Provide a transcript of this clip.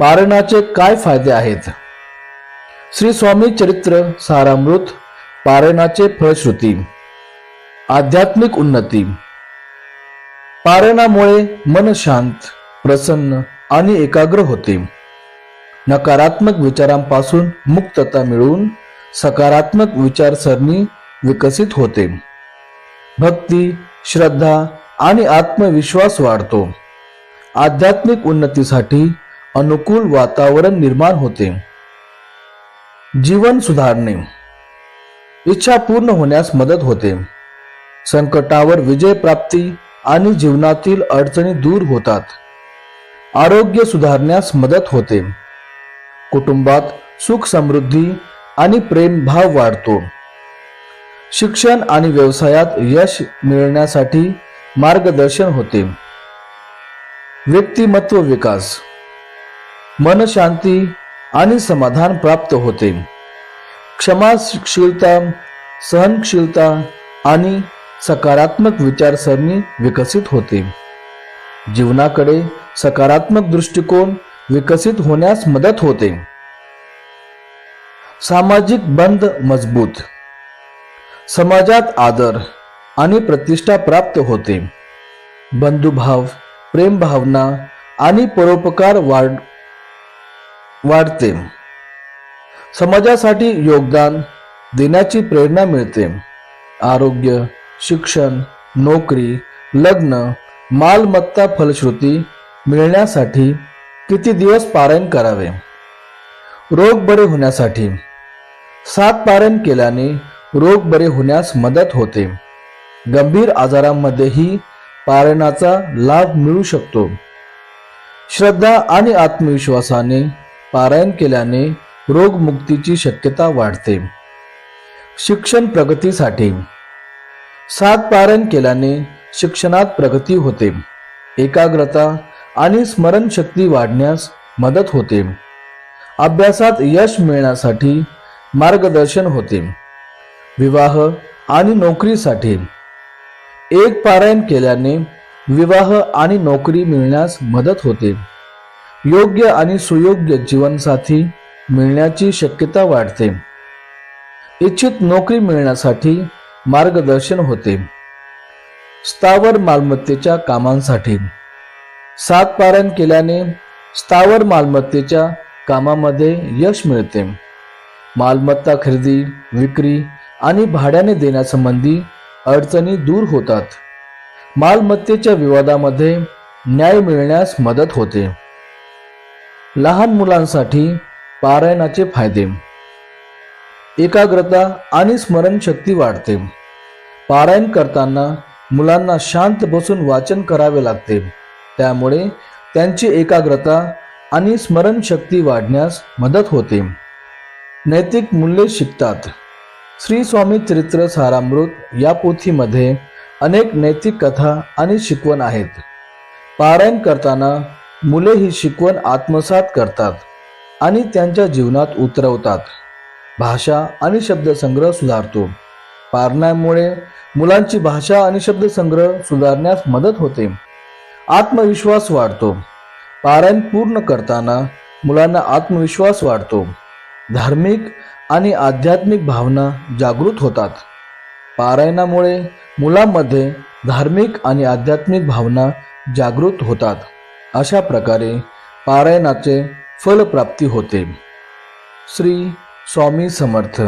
पारणाचे काय फायदे आहेत? श्री स्वामी चरित्र सारामृत पारायणाचे फळश्रुती आध्यात्मिक उन्नती. पारणामुळे मन शांत प्रसन्न आणि एकाग्र होते. नकारात्मक विचारांपासून मुक्तता मिळवून सकारात्मक विचारसरणी विकसित होते. भक्ती श्रद्धा आणि आत्मविश्वास वाढतो. आध्यात्मिक उन्नतीसाठी अनुकूल वातावरण निर्माण होते. जीवन सुधारणे. इच्छा पूर्ण होण्यास मदत होते. संकटावर विजय प्राप्ती आणि जीवनातील अडचणी दूर होतात. आरोग्य सुधारण्यास मदत होते. कुटुंबात सुख समृद्धी आणि प्रेम भाव वाढतो. शिक्षण आणि व्यवसायात यश मिळण्यासाठी मार्गदर्शन होते. व्यक्तिमत्व विकास. मनशांती आणि समाधान प्राप्त होते. क्षमाशीलता सहनशीलता आणि सकारात्मक विचारसरणी विकसित होते. जीवनाकडे सकारात्मक दृष्टिकोन विकसित होण्यास मदत होते. सामाजिक बंध मजबूत. समाजात आदर आणि प्रतिष्ठा प्राप्त होते. बंधुभाव प्रेमभावना आणि परोपकार वाढ वाढते. समाजासाठी योगदान देण्याची प्रेरणा मिळते. आरोग्य शिक्षण नोकरी लग्न मालमत्ता फलश्रुती मिळण्यासाठी किती दिवस पारायण करावे? रोग बरे होण्यासाठी. सात पारायण केल्याने रोग बरे होण्यास मदत होते. गंभीर आजारांमध्येही पारायणाचा लाभ मिळू शकतो. श्रद्धा आणि आत्मविश्वासाने पारायण केल्याने रोगमुक्तीची शक्यता वाढते. शिक्षण प्रगतीसाठी. सात पारायण केल्याने शिक्षणात प्रगती होते. एकाग्रता आणि स्मरणशक्ती वाढण्यास मदत होते. अभ्यासात यश मिळण्यासाठी मार्गदर्शन होते. विवाह आणि नोकरीसाठी. एक पारायण केल्याने विवाह आणि नोकरी मिळण्यास मदत होते. योग्य आणि सुयोग्य जीवनसाथी मिळण्याची शक्यता वाढते. इच्छित नोकरी मिळण्यासाठी मार्गदर्शन होते. स्थावर मालमत्तेच्या कामांसाठी. सात पारण केल्याने स्थावर मालमत्तेच्या कामामध्ये यश मिळते. मालमत्ता खरेदी विक्री आणि भाड्याने देण्यासंबंधी अडचणी दूर होतात. मालमत्तेच्या विवादामध्ये न्याय मिळण्यास मदत होते. लहान मुलांसाठी पारायणाचे फायदे. एकाग्रता आणि स्मरणशक्ती वाढते. पारायण करताना मुलांना शांत बसून वाचन करावे लागते. त्यामुळे त्यांची एकाग्रता आणि स्मरणशक्ती वाढण्यास मदत होते. नैतिक मूल्ये शिकतात. श्री स्वामी चरित्र सारामृत या पोथीमध्ये अनेक नैतिक कथा आणि शिकवण आहेत. पारायण करताना मुले ही शिकवण आत्मसात करतात आणि त्यांच्या जीवनात उतरवतात. भाषा आणि शब्दसंग्रह सुधारतो. पारण्यामुळे मुलांची भाषा आणि शब्दसंग्रह सुधारण्यास मदत होते. आत्मविश्वास वाढतो. पारायण पूर्ण करताना मुलांना आत्मविश्वास वाढतो. धार्मिक आणि आध्यात्मिक भावना जागृत होतात. पारायणामुळे मुलांमध्ये धार्मिक आणि आध्यात्मिक भावना जागृत होतात. अशा प्रकारे पारायणाचे फलप्राप्ती होते. श्री स्वामी समर्थ.